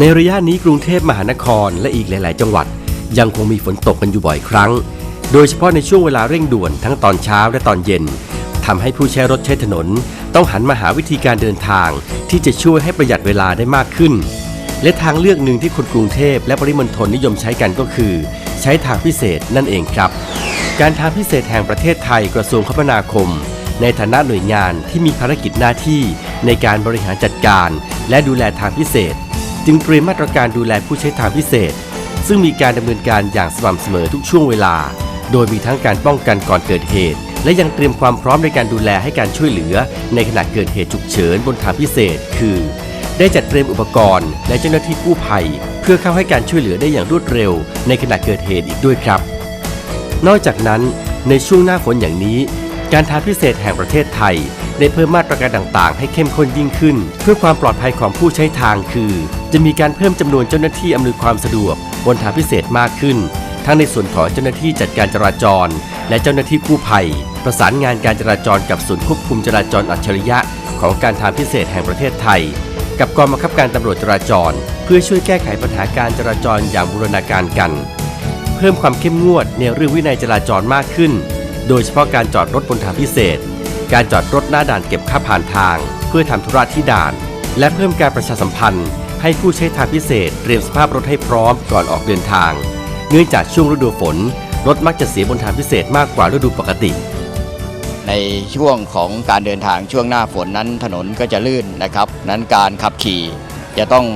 ในระยะนี้กรุงเทพมหานครและอีกหลาย ๆ จังหวัด ยังคงมีฝนตกกันอยู่บ่อยครั้ง โดยเฉพาะในช่วงเวลาเร่งด่วนทั้งตอนเช้าและตอนเย็นทำให้ผู้ใช้รถใช้ถนน ต้องหันมาหาวิธีการเดินทาง ที่จะช่วยให้ประหยัดเวลาได้มากขึ้น และทางเลือกหนึ่งที่คนกรุงเทพและปริมณฑลนิยมใช้กันก็คือ ใช้ทางพิเศษนั่นเองครับ การทางพิเศษแห่งประเทศไทยกระทรวงคมนาคมในฐานะหน่วยงานที่มีภารกิจหน้าที่ในการบริหารจัดการ และดูแลทางพิเศษ จึงเตรียมมาตรการดูแลผู้ใช้ทางพิเศษ ซึ่งมีการดำเนินการอย่างสม่ำเสมอทุกช่วงเวลา โดยมีทั้งการป้องกันก่อนเกิดเหตุ และยังเตรียมความพร้อมในการดูแลให้การช่วยเหลือ ในขณะเกิดเหตุฉุกเฉินบนทางพิเศษ คือ ได้จัดเตรียมอุปกรณ์ และเจ้าหน้าที่กู้ภัย เพื่อเข้าให้การช่วยเหลือได้อย่างรวดเร็ว ในขณะเกิดเหตุอีกด้วยครับ นอกจากนั้น ในช่วงหน้าฝนอย่างนี้ การทางพิเศษแห่งประเทศไทย ได้เพิ่มมาตรการต่างๆ ให้เข้มข้นยิ่งขึ้น เพื่อความปลอดภัยของผู้ใช้ทางคือ จะมีการเพิ่มจำนวนเจ้าหน้าที่อำนวยความสะดวกบนทางพิเศษมากขึ้น ทั้งในส่วนของเจ้าหน้าที่จัดการจราจร และเจ้าหน้าที่กู้ภัย ประสานงานการจราจรกับศูนย์ควบคุมจราจรอัจฉริยะ ของการทางพิเศษแห่งประเทศไทย กับกองบังคับการตำรวจจราจร เพื่อช่วยแก้ไขปัญหาการจราจรอย่างบูรณาการกัน เพิ่มความเข้มงวดในเรื่องวินัยจราจรมากขึ้น โดยเฉพาะการจอดรถบนทางพิเศษ การจอดรถหน้าด่านเก็บค่าผ่านทาง เพื่อทำธุระที่ด่าน และเพิ่มการประชาสัมพันธ์ ให้ผู้ใช้ทางพิเศษเตรียมสภาพรถให้พร้อมก่อนออกเดินทาง เนื่องจากช่วงฤดูฝน รถมักจะเสียบนทางพิเศษมากกว่าฤดูปกติ ในช่วงของการเดินทางช่วงหน้าฝนนั้นถนนก็จะลื่นนะครับ นั้นการขับขี่จะต้อง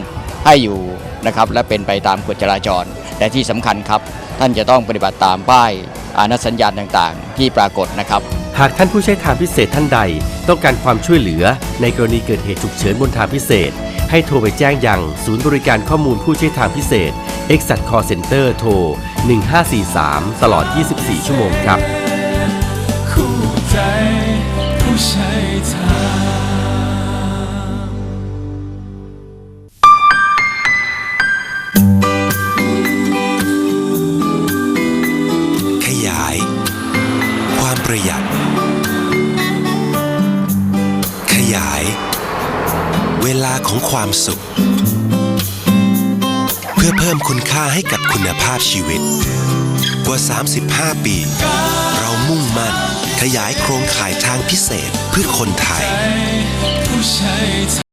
ให้อยู่นะครับและเป็นไปตามกฎจราจรแต่ที่สำคัญครับ ท่านจะต้องปฏิบัติตามป้ายอานัสัญญาณต่างๆ ที่ปรากฏนะครับ หากท่านผู้ใช้ทางพิเศษท่านใด ต้องการความช่วยเหลือ ในกรณีเกิดเหตุฉุกเฉินบนทางพิเศษ ให้โทรไปแจ้งยังศูนย์บริการข้อมูลผู้ใช้ทางพิเศษ e x a t Call Center โทร 1543 ตลอด 24 ชั่วโมงครับ คู่ใจผู้ใช้ทางขยายความประหยัด เวลาของความสุข เพื่อเพิ่มคุณค่าให้กับคุณภาพชีวิต กว่า 35 ปี เรามุ่งมั่น ขยายโครงข่ายทางพิเศษเพื่อคนไทย